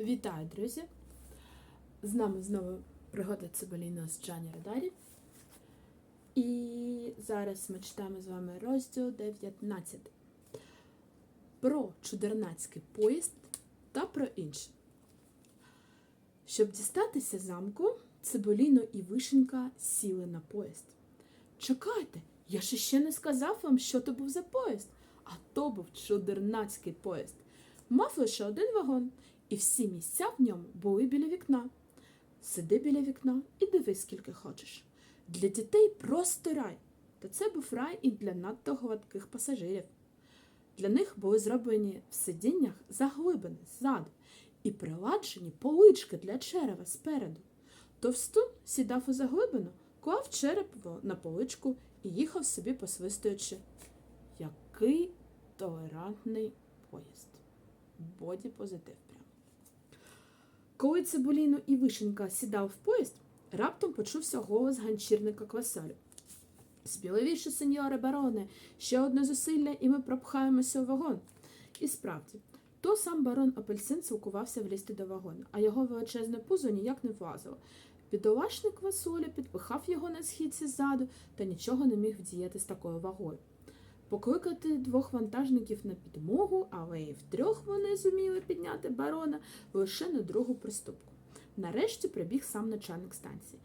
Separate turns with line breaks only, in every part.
Вітаю, друзі! З нами знову пригода Цибуліна з Джані Радарі. І зараз ми читаємо з вами розділ 19 про чудернацький поїзд та про інше. Щоб дістатися замку, Цибуліно і Вишенька сіли на поїзд. Чекайте, я ж ще не сказав вам, що то був за поїзд. А то був чудернацький поїзд. Мав лише один вагон, і всі місця в ньому були біля вікна. Сиди біля вікна і дивись, скільки хочеш. Для дітей просто рай. Та це був рай і для надто гладких пасажирів. Для них були зроблені в сидіннях заглибини ззаду і приладжені полички для черева спереду. Товстун сідав у заглибину, клав череп на поличку і їхав собі посвистуючи. Який толерантний поїзд. Боді позитив. Коли Цибуліно і Вишенька сідав в поїзд, раптом почувся голос ганчірника Квасолю. Сміливіше, сеньоре бароне, ще одне зусилля, і ми пропхаємося у вагон. І справді, то сам барон Апельсин цілкувався влізти до вагону, а його величезне пузо ніяк не влазило. Бідолашний Квасоля підпихав його на східці ззаду та нічого не міг вдіяти з такою вагою. Покликати двох вантажників на підмогу, але і втрьох вони зуміли підняти барона лише на другу приступку. Нарешті прибіг сам начальник станції,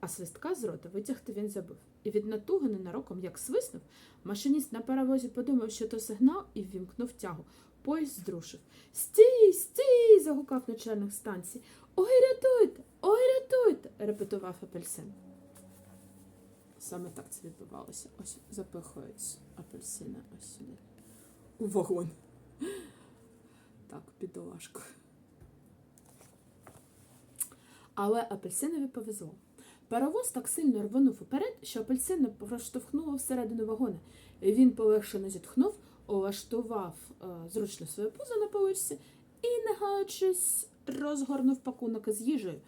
а свистка з рота витягти він забув. І від натуги ненароком як свиснув, машиніст на паровозі подумав, що то сигнал, і ввімкнув тягу. Поїзд здрушив. Стій, стій. загукав начальник станції. Ой, рятуйте, ой, рятуйте, репетував апельсин. Саме так це відбувалося. Ось запихують апельсина ось сюди. У вагон. Так, бідолашко. Але апельсинові повезло. Паровоз так сильно рвонув уперед, що апельсина проштовхнуло всередину вагона. Він полегшено зітхнув, улаштував е, зручно своє пузо на поличці і, не гаючись, розгорнув пакунок із їжею.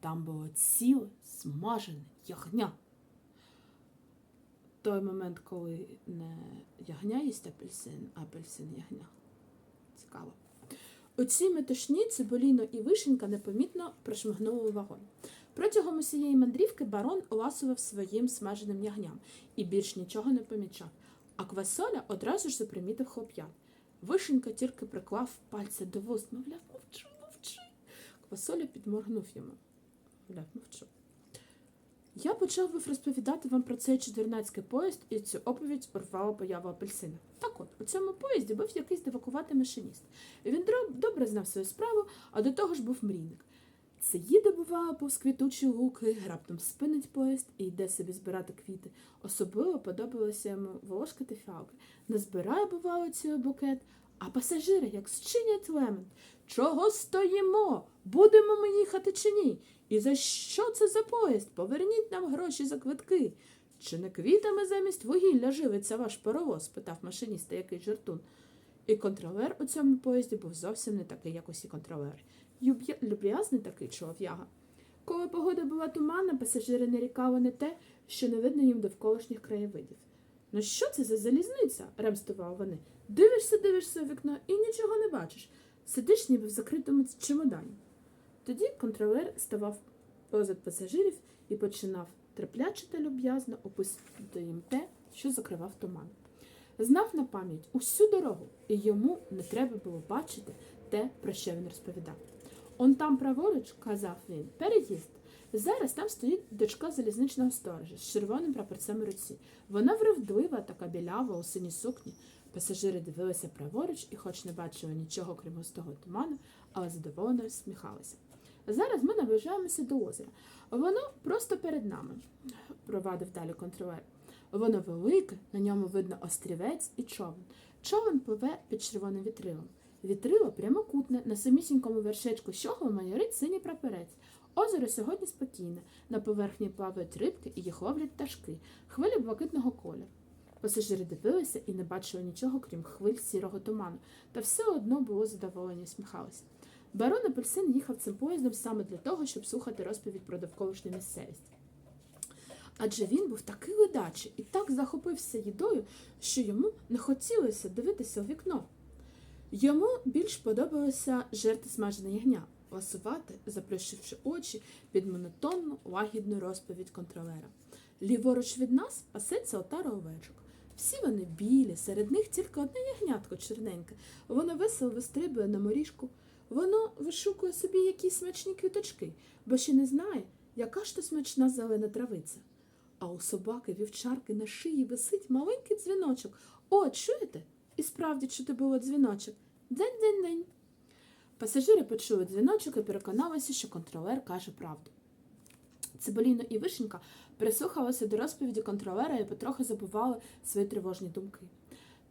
Там було ціле смажене ягня. Той момент, коли не ягня їсть апельсин, а апельсин ягня. Цікаво. У цій метушні Цибуліно і Вишенька непомітно прошмигнули у вагон. Протягом усієї мандрівки барон ласував своїм смаженим ягням і більш нічого не помічав. А квасоля одразу ж запримітив хлоп'ят. Вишенька тільки приклав пальця до вуст, мовляв, мовчи, мовчи. Квасоля підморгнув йому. Мовляв, мовчу. Я почав би розповідати вам про цей чудернацький поїзд, і цю оповідь урвала поява апельсина. Так от, у цьому поїзді був якийсь дивакуватий машиніст. Він добре знав свою справу, а до того ж був мрійник. Це їде, бувало, повз квітучі луки, раптом спинить поїзд і йде собі збирати квіти. Особливо подобалося йому волошкати фіалки. Назбирає, бувало, цілий букет, а пасажири, як зчинять лемент. Чого стоїмо? Будемо ми їхати чи ні? І за що це за поїзд? Поверніть нам гроші за квитки. Чи не квітами замість вугілля живиться ваш паровоз? спитав машиніста який жартун. І контролер у цьому поїзді був зовсім не такий, як усі контролери. Люб'я- Люб'язний такий чолов'яга. Коли погода була туманна, пасажири нарікали на те, що не видно їм довколишніх краєвидів. Ну що це за залізниця? ремствували вони. Дивишся, дивишся у вікно і нічого не бачиш. Сидиш ніби в закритому чемодані. Тоді контролер ставав позад пасажирів і починав терпляче та люб'язно описувати їм те, що закривав туман. Знав на пам'ять усю дорогу, і йому не треба було бачити те, про що він розповідав. Он там праворуч, казав він, переїзд. Зараз там стоїть дочка залізничного сторожа з червоним прапорцем у руці. Вона вривдлива, така білява, у синій сукні. Пасажири дивилися праворуч і, хоч не бачили нічого, крім густого туману, але задоволено всміхалися. Зараз ми наближаємося до озера. Воно просто перед нами, провадив далі контролер. Воно велике, на ньому видно острівець і човен. Човен пливе під червоним вітрилом. Вітрило прямокутне, на самісінькому вершечку щогла майорить синій прапорець. Озеро сьогодні спокійне. На поверхні плавають рибки і їх ловлять пташки, хвилі блакитного кольору. Пасажири дивилися і не бачили нічого, крім хвиль сірого туману, та все одно було задоволені сміхалися. Барон Апельсин їхав цим поїздом саме для того, щоб слухати розповідь про довколишню місцевість. Адже він був такий ледачий і так захопився їдою, що йому не хотілося дивитися у вікно. Йому більш подобалося жерти смажене ягня, пасувати, заплющивши очі під монотонну лагідну розповідь контролера. Ліворуч від нас пасеться отара овечок. Всі вони білі, серед них тільки одне ягнятко чорненьке. Воно весело вистрибує на моріжку. Воно вишукує собі якісь смачні квіточки, бо ще не знає, яка ж то смачна зелена травиця. А у собаки вівчарки на шиї висить маленький дзвіночок. О, чуєте? І справді чути було дзвіночок. День-день-день. Пасажири почули дзвіночок і переконалися, що контролер каже правду. Цибуліно і Вишенька прислухалися до розповіді контролера і потрохи забували свої тривожні думки.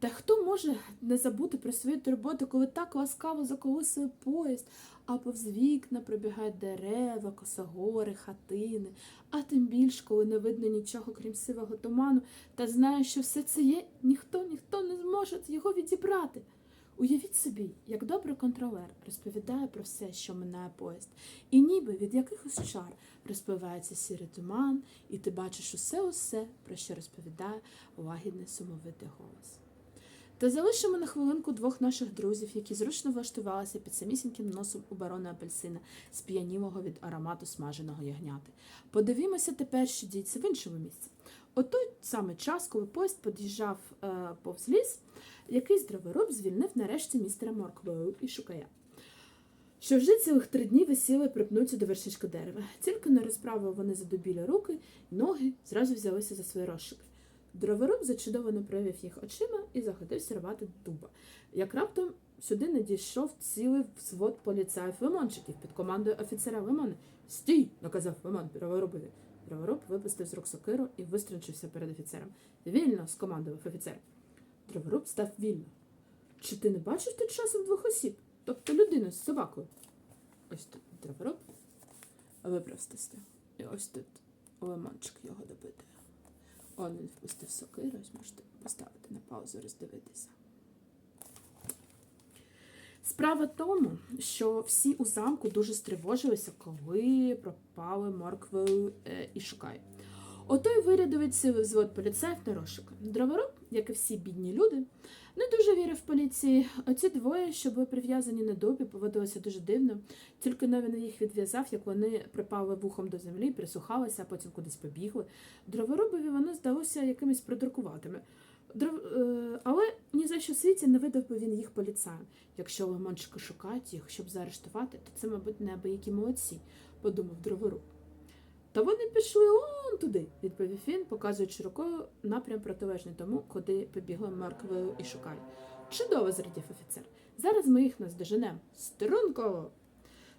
Та хто може не забути про свої турботи, коли так ласкаво заколисує поїзд, а повз вікна пробігають дерева, косогори, хатини, а тим більш, коли не видно нічого, крім сивого туману, та знає, що все це є, ніхто, ніхто не зможе його відібрати. Уявіть собі, як добрий контролер розповідає про все, що минає поїзд, і ніби від якихось чар розпливається сірий туман, і ти бачиш усе усе, про що розповідає лагідний сумовитий голос. Та залишимо на хвилинку двох наших друзів, які зручно влаштувалися під самісіньким носом у барона апельсина, сп'янілого від аромату смаженого ягняти. Подивімося тепер, що діється в іншому місці. О той самий час, коли поїзд під'їжджав е, повз ліс, якийсь дроворуб звільнив нарешті містера Морквою і шукая. Що вже цілих три дні висіли припнуті до вершечка дерева. Тільки не розправили вони задубілі руки, ноги зразу взялися за свої розшуки. Дроворуб зачудовано провів їх очима і заходився рвати дуба. Як раптом сюди надійшов цілий взвод поліцаїв лимончиків під командою офіцера Лимона. Стій! наказав Лимон Дроворубові. Дроворуб випустив з рук сокиру і виструнчився перед офіцером. Вільно! скомандував офіцер. Дроворуб став вільно. Чи ти не бачив тут часом двох осіб? Тобто людину з собакою? Ось тут дроворуб випростився. І ось тут лимончик його добитий. Он впустив сокиру, ось можете поставити на паузу, роздивитися. Справа в тому, що всі у замку дуже стривожилися, коли пропали морквою е, і шукай. Отой вирядовець взвод поліцеїв на розшуки. Дроворуб, як і всі бідні люди, не дуже вірив поліції. Оці двоє, що були прив'язані на дубі, поводилися дуже дивно. Тільки но він їх відв'язав, як вони припали вухом до землі, прислухалися, а потім кудись побігли. Дроворубові вони здалося якимись придуркуватими. Дров... е, Але ні за що світі не видав би він їх поліцаєм. Якщо лимончики шукають їх, щоб заарештувати, то це, мабуть, неабиякі молодці, подумав дроворуб. Та вони пішли туди, відповів він, показуючи рукою напрям протилежний тому, куди побігли морквою і шукаль. Чудово, зрадів офіцер. Зараз ми їх наздоженемо. Струнко!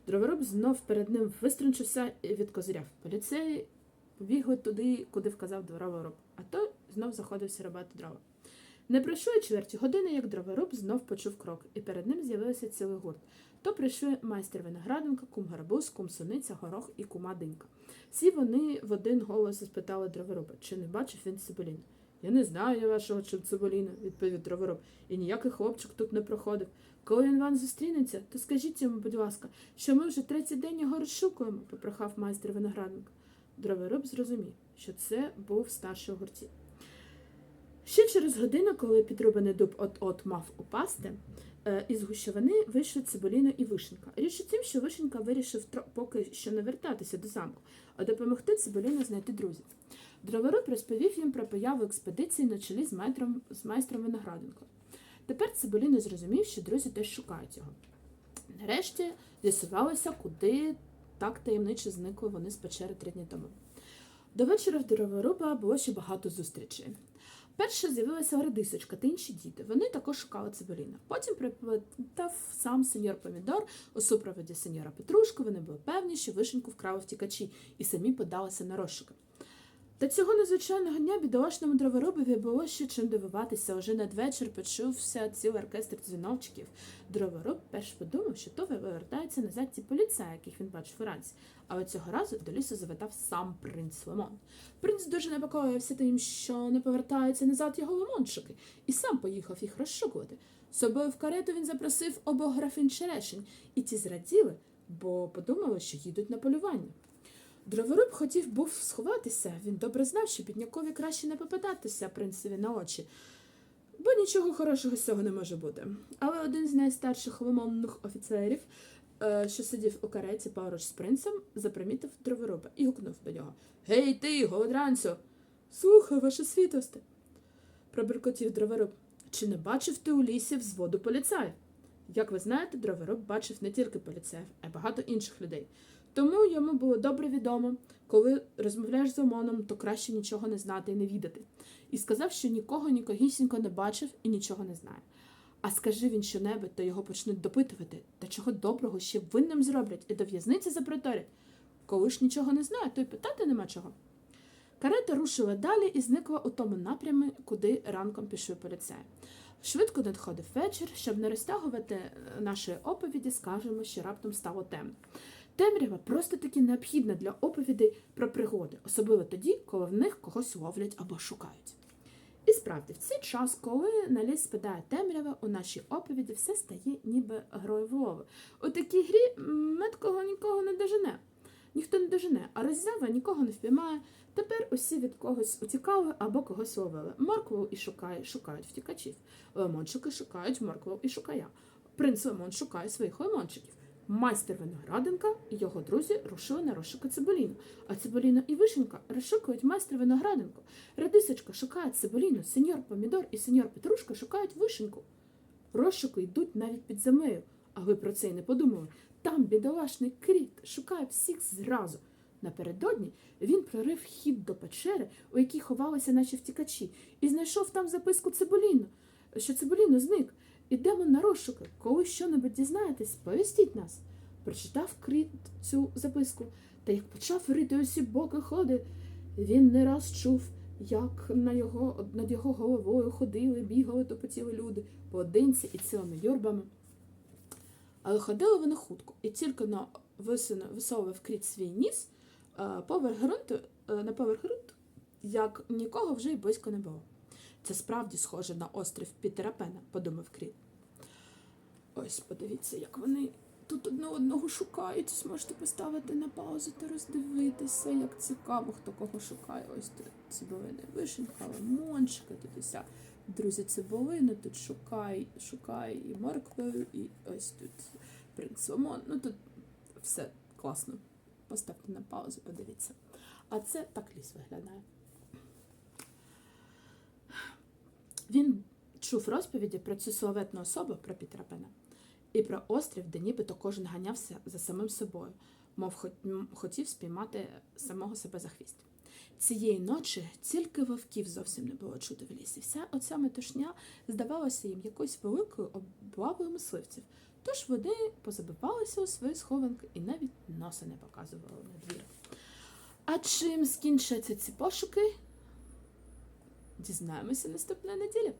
Дроворуб знов перед ним виструнчився і відкозиряв. Поліцеї побігли туди, куди вказав дроворуб, а той знов заходився рубати дрова. Не пройшло й чверті години, як дроворуб знов почув крок, і перед ним з'явився цілий гурт. То прийшли майстер виноградинка, кум гарбуз, кум суниця, горох і кума динька. Всі вони в один голос спитали дроворуба, чи не бачив він цибуліну. Я не знаю я вашого цибуліна, відповів дроворуб, і ніякий хлопчик тут не проходив. Коли він вам зустрінеться, то скажіть йому, будь ласка, що ми вже третій день його розшукуємо, попрохав майстер виноградник. Дроворуб зрозумів, що це був старший гурті. Ще через годину, коли підрубаний дуб от-от мав упасти, е, із гущовини вийшли цибуліно і вишенька. Річ у тім, що вишенька вирішив поки що не вертатися до замку, а допомогти цибуліно знайти друзів. Дроворуб розповів їм про появу експедиції на чолі з майстром, з майстром виноградинкою. Тепер Цибуліно зрозумів, що друзі теж шукають його. Нарешті з'ясувалося, куди так таємниче зникли вони з печери три дні тому. До вечора в Дроворуба було ще багато зустрічей. Перше з'явилася Градисочка та інші діти. Вони також шукали Цибуліна. Потім припитав сам сеньор Помідор у супроводі сеньора Петрушки. Вони були певні, що вишеньку вкрали втікачі і самі подалися на розшуки. Та цього незвичайного дня бідолашному дроворубові було ще чим дивуватися. Уже надвечір почувся цілий оркестр дзвіновчиків. Дроворуб перш подумав, що то повертаються назад ті поліцаї, яких він бачив уранці. Але цього разу до лісу завитав сам принц Лимон. Принц дуже непокоївся тим, що не повертаються назад його лимончики, і сам поїхав їх розшукувати. Собою в карету він запросив обох графинь черешень, і ті зраділи, бо подумали, що їдуть на полювання. Дроворуб хотів був сховатися. Він добре знав, що біднякові краще не попадатися принцеві на очі, бо нічого хорошого з цього не може бути. Але один з найстарших лимонних офіцерів е, що сидів у кареті поруч з принцем, запримітив дроворуба і гукнув до нього Гей ти, голодранцю! Слухай, ваше світосте. пробуркотів дроворуб. Чи не бачив ти у лісі взводу поліцаїв? Як ви знаєте, дроворуб бачив не тільки поліцаїв, а й багато інших людей. Тому йому було добре відомо, коли розмовляєш з ОМОНом, то краще нічого не знати і не відати. І сказав, що нікого нікогісінько не бачив і нічого не знає. А скажи він щонебудь, то його почнуть допитувати, та чого доброго ще винним зроблять і до в'язниці запроторять. Коли ж нічого не знає, то й питати нема чого. Карета рушила далі і зникла у тому напрямі, куди ранком пішли поліцаї. Швидко надходив вечір, щоб не розтягувати е, нашої оповіді, скажемо, що раптом стало темно. Темрява просто таки необхідна для оповідей про пригоди, особливо тоді, коли в них когось ловлять або шукають. І справді, в цей час, коли на ліс спадає темрява, у нашій оповіді все стає ніби грою в лови. У такій грі меткого нікого не дожене. Ніхто не дожене, а роззява нікого не впіймає. Тепер усі від когось утікали або когось ловили. Моркву і шукає, шукають втікачів. Лимончики шукають моркву і шукая. Принц Лимон шукає своїх лимончиків. Майстер виноградинка і його друзі рушили на розшуки цибуліну. А цибуліна і вишенька розшукують майстер виноградинку. Радисочка шукає цибуліну, сеньор помідор і сеньор Петрушка шукають вишеньку. Розшуки йдуть навіть під землею. А ви про це й не подумали. Там бідолашний кріт шукає всіх зразу. Напередодні він прорив хід до печери, у якій ховалися наші втікачі, і знайшов там записку Цибуліну, що Цибуліну зник. Ідемо на розшуки. Коли що-небудь дізнаєтесь, повістіть нас. Прочитав кріт цю записку, та як почав рити усі боки ходи, він не раз чув, як на його, над його головою ходили, бігали, топотіли люди поодинці і цілими юрбами. Але ходили вони хутко, і тільки на висуну- висовував кріт свій ніс, е, поверх ґрунту, е, на поверх ґрунту, як нікого вже й близько не було. Це справді схоже на острів Пітера Пена, подумав Кріт. Ось подивіться, як вони тут одне одного шукають. Зможете поставити на паузу та роздивитися, як цікаво, хто кого шукає. Ось тут цибулини вишенька, лимончики, тут уся друзі цибулини, тут шукай, шукай і морквою, і ось тут принц лимон. Ну тут все класно. Поставте на паузу, подивіться. А це так ліс виглядає. Він чув розповіді про цю славетну особу про Пітера Пена і про острів, де нібито кожен ганявся за самим собою, мов хот- хотів спіймати самого себе за хвіст. Цієї ночі тільки вовків зовсім не було чути в лісі. Вся оця метушня здавалася їм якоюсь великою облавою мисливців. Тож вони позабивалися у свої схованки і навіть носа не показували на двір. А чим скінчаться ці пошуки? Дізнаємося наступної неділі.